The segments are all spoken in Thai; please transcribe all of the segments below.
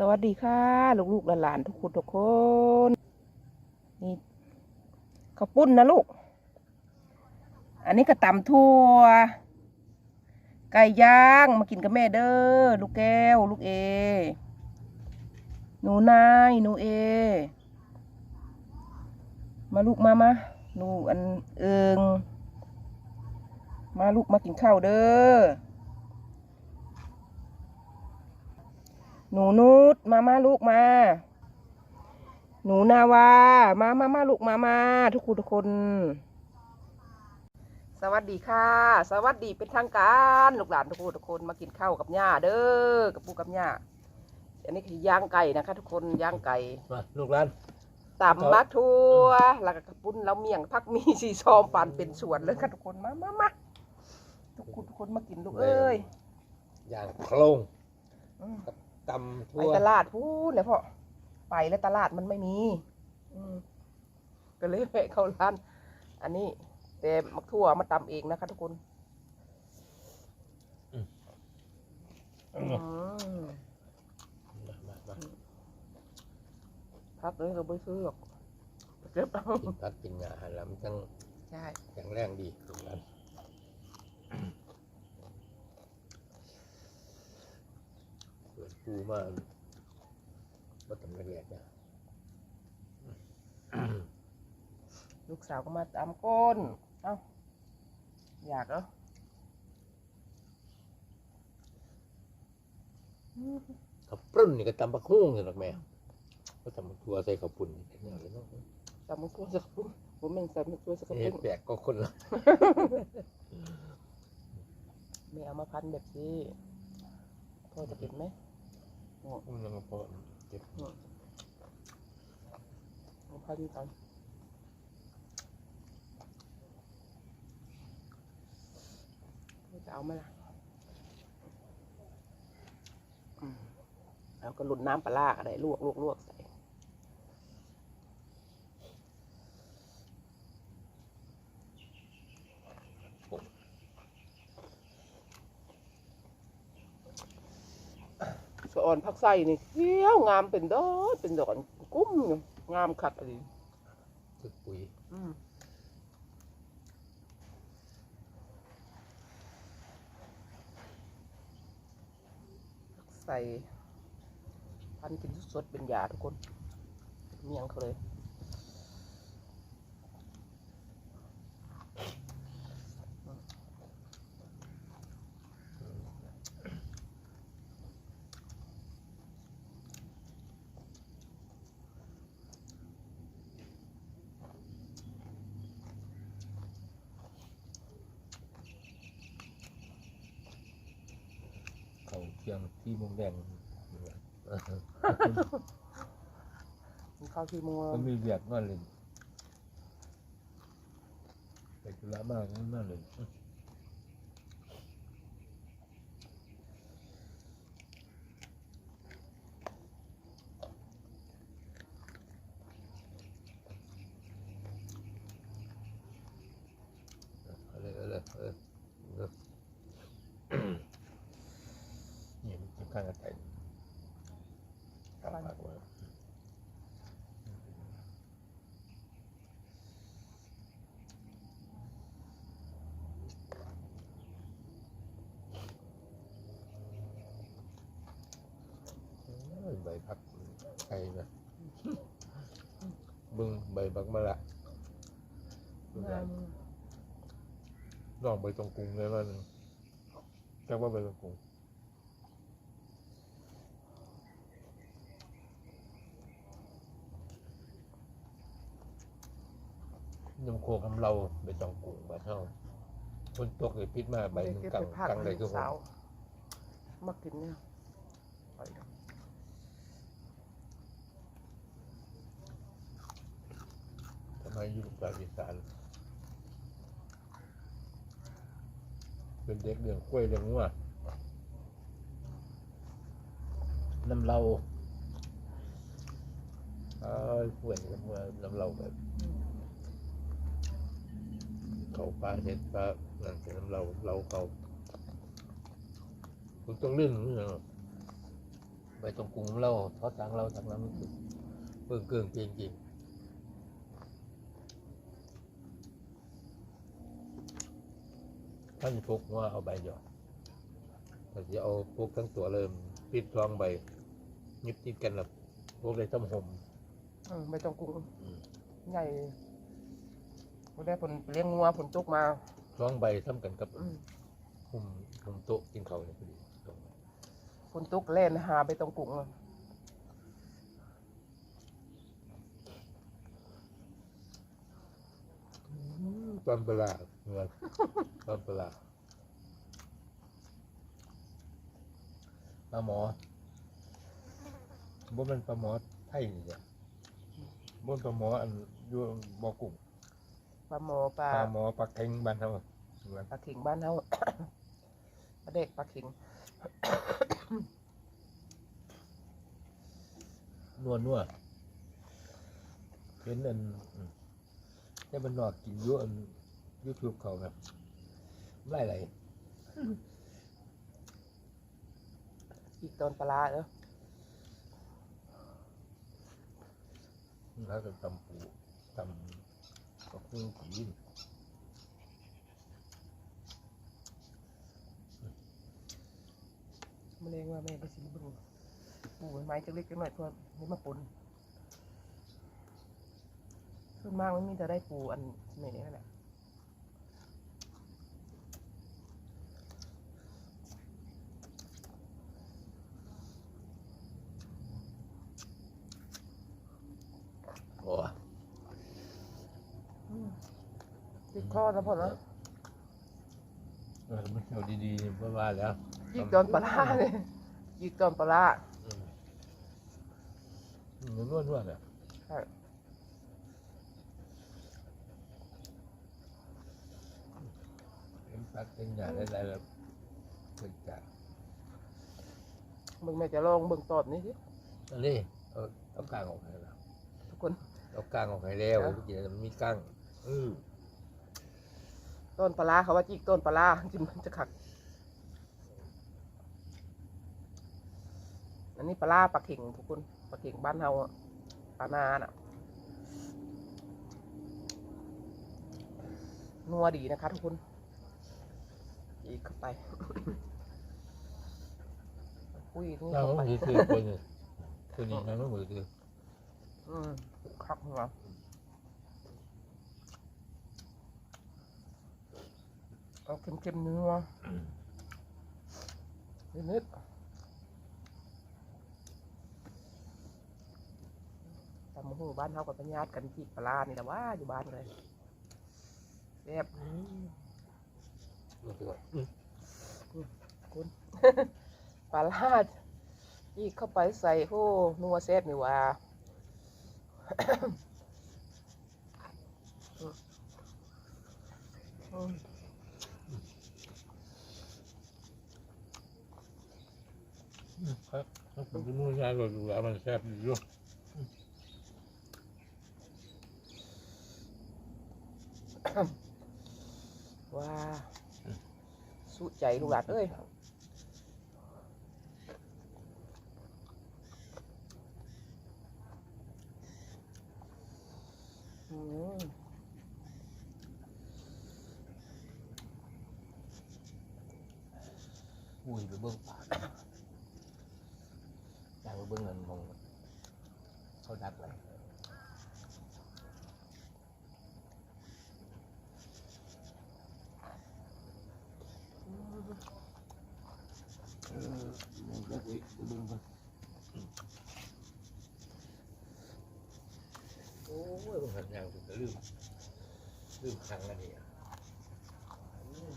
สวัสดีค่ะ ลูกๆหลานๆทุกคนทุกคนนี่ข้าวปุ้นนะลูก อันนี้ก็ตำทั่วไก่ย่างมากินกับแม่เด้อลูกแก้ว ลูกเอ หนูนายหนูเอ มาลูกมามาหนูอันเอิงมาลูกมากินข้าวเด้อ หนูนุชมามาลูกมา หนูนาวา มามามาลูกมามาทุกคนทุกคน สวัสดีค่ะ สวัสดีเป็นทางการลูกหลานทุกคนทุกคนมากินข้าวกับย่าเด้อกับปูกับย่าอันนี้คือย่างไก่นะคะ ทุกคนย่างไก่มาลูกหลานตำมักทั่วแล้วก็กระปุ้นแล้วเมี่ยงพักมีสีซอมปานเป็นสวนเลยค่ะทุกคนมามามาทุกคนทุกคนมากินลูกเอ้ยอย่างโครงอืม ตำไปทั่วตลาดพูดเลยพ่อไปแล้วตลาดมันไม่มี อืมก็เลยแวะเข้าร้าน อันนี้ แต่มักทั่วมาตำเองนะคะทุกคนอืมมามามาพักเลยเราไปซื้อหรอกเก็บเอากินพักกินยาหันหลังจังใช่ แข็งแรงดีลูกหลาน ปิดปูมาบ่ทำละเอียดนะลูกสาวก็มาตามก้น เอ้า อยากเหรออืมข้าวปรุ้นนี่ก็ตำบักหุ่งนี่หรอกแม่ก็ทำบักทั่วใส่ข้าวปุ้นนี่เนี่ยเลยเนาะตามมุกตัวสักปุ่นผมเองใส่มุกตัวสักเฮ็ปุ่ดนแปลกก็คนละไม่เอามาพันแบบนี้พอจะเป็นไหม อุ้มแล้วก็พอเก็บเอาพันก่อนจะเอาไหมล่ะอืมเอาก็หลุดน้ำปลาร้าอะไรลวกลวกลวกใส่ สะออน ผักไส้นี่เขี้ยวงามเป็นดอกเป็นดอกกุ้มอยู่งามคักอะไรตึกปุ๋ยอืมผักใส่พันกินสดๆเป็นยาทุกคนเมียงเขาเลย ชียงที่มุงแดงมีข้าวที่มัวมันมีเบียกนั่นเลยไปจุฬามากนั่นเลยเอาเลยเอาเลยเอาเล ยเอาเลยนี่มันกินข้างกระต่ายกลับปากไว้โอ้ยใบพักไก่นะบึงใบบักมะละงามลองใบตรงกรุงเลยว่าหนึ่งแค่ว่าใบตรงกรุง ยำโคกำเราใบตองกรุงบ้านเฮาคนตกเลยพิษมาใบหนึ่งเก็บกังไปผักกังเลยคือผมสาวมากินเนี่ยไปเถอะทำไมอยู่ลูกสาวอีสานเป็นเด็กเลี้ยงกล้วยเลี้ยงงัวน้ำเราเอ้ยกล้วยกับงัวน้ำเราแบบ เขาปลาเห็ดปลานั่นเป็นน้ำเราเราเขาคุณต้องเล่นนี่เหรอใบตองกรุงของเราทอดทางเราทางเรามันคือเบิ่งเกิงเพียงจริงท่านพกว่าเอาใบหยอดแต่จะเอาพกทั้งตัวเริ่มปิดทองใบยึดติดกันแล้วพวกเลยต้องห่มอืมไม่ต้องกรุงใหญ่ บ่ได้ผลเลี้ยงงัวผลตกมาท้องใบทำกันกับอืมห่มห่มโต๊ะกินข้าวเนี่ยพอดีผลตกเล่นหาไปตรงกรุงอะตอนเวลาเงินตอนเวลาปลาหมอบ่เป็นปลาหมอไทยนี่จ้ะบ่เป็นปลาหมออันอยู่บ่อกุ้ง ปลาหมอปลาปลาหมอปลาเค็งบ้านเฮาปลาเข็งบ้านเฮาปลาเด็กปลาเข็งนัวนัวเห็นอันอืมแต่มันนอกกินอยู่อัน YouTube เขาแบบไล่ไหลอีกตอนปลาร้าเด้อแล้วก็ตำปูตำ กับเครื่องผีนมันเองว่าแม่ไปสิเบึงปูใบไม้จักเล็กจักหน่อยเพื่อนี่มาปนส่วนมากมันมีแต่ได้ปูอันเมนี่นั่นแหละ โอ้ อืม ติดคอแล้วพอเนาะเออมันเอาดีๆเพราะว่าแล้วอีกตอนปลาร้าเนี่ยอีกตอนปลาร้าอืมมันนวดนวดๆอะใช่เป็นปักเป็นหยาได้ๆแล้วเกิดจากมึงแม่จะลองเบิ่งตอนนี้สิอันนี้เอาเอากลางออกให้แล้วทุกคนเอากลางออกให้แล้วครับเมื่อกี้มันมีกลางอือ ต้นปลาร้าเขาว่าจีกต้นปลาร้าจิมันจะขัก อันนี้ปลาร้าปลาเข่งทุกคนปลาเข่งบ้านเฮาอะปลานาน่ะนัวดีนะคะทุกคน อีกเข้าไปปุ้ยนี่เราเข้าต้ไปองถือคือคนนี้คนนี้เราต้องมือถืออืมคักหัว เอาเค็มๆเนื้อนิดๆตำมะฮูบ้านเฮากับปัญญาติกันที่ปลาร้านี่แหละว่าอยู่บ้านเลยแซ่บมือถืออืมคุณปลาร้าอีกเข้าไปใส่โอ้นัวแซ่บนี่หว่าอืม ครับผมจะมุ่งยาเราดูแล้วมันแซ่บอยู่ว้าสุใจลูกหลานเอ้ยอืมอุ้ยไปเบิ้งป่าอยากไปเบิ้งเงินมองเขาดักไว้ เออ มันจะไปเบิ่งกันโอ้ยมันหันยางถึงจะลืมลืมครั้งอันนี้อะอืม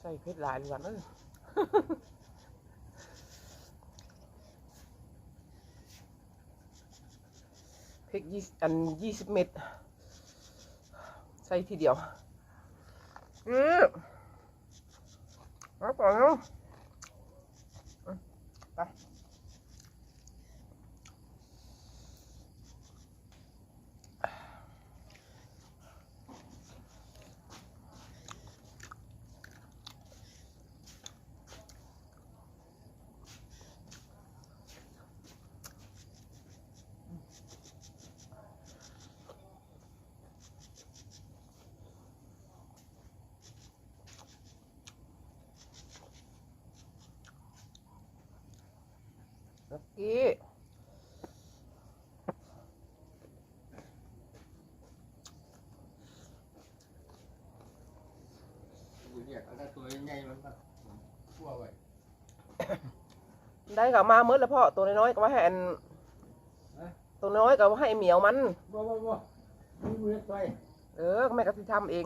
ใส่เพริกยี่อันยี่สิบเม็ดใส่ทีเดียวอือเอาก่อนเนาะ ลักกี้อยู่เนี่ยเอาแต่ตัวใหญ่ๆมันก็ทั่วไว้ได้กับมาเมื่อแล้วพ่อตัวน้อยๆก็ว่าให้อันตัวน้อยก็ว่าให้เหมียวมัน บ่บ่บ่มีมือไปเออแม่ก็สิทำเอง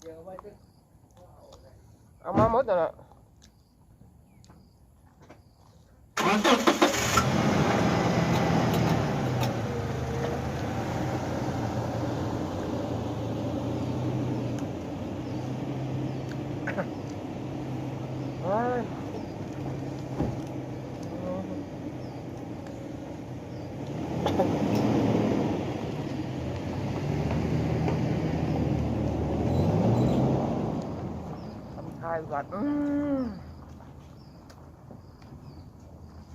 เดี๋ยวเอาไว้จะ เอามาหมดนั่นแหละ เอ้ยทำทายก่อนอืมเอาไว้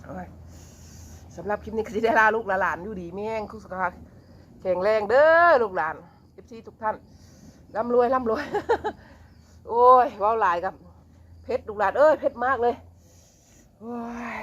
สำหรับคลิปนี้คือได้ลาลูกลหลานอยู่ดีแม่งคุกสกาแข็งแรงเด้อลูกหลานเอฟซีทุกท่านร่ำรวยร่ำรวย โอ้ยว้าวลายกับเพชรลูกหลานเอ้ยเพชรมากเลยโอ้ย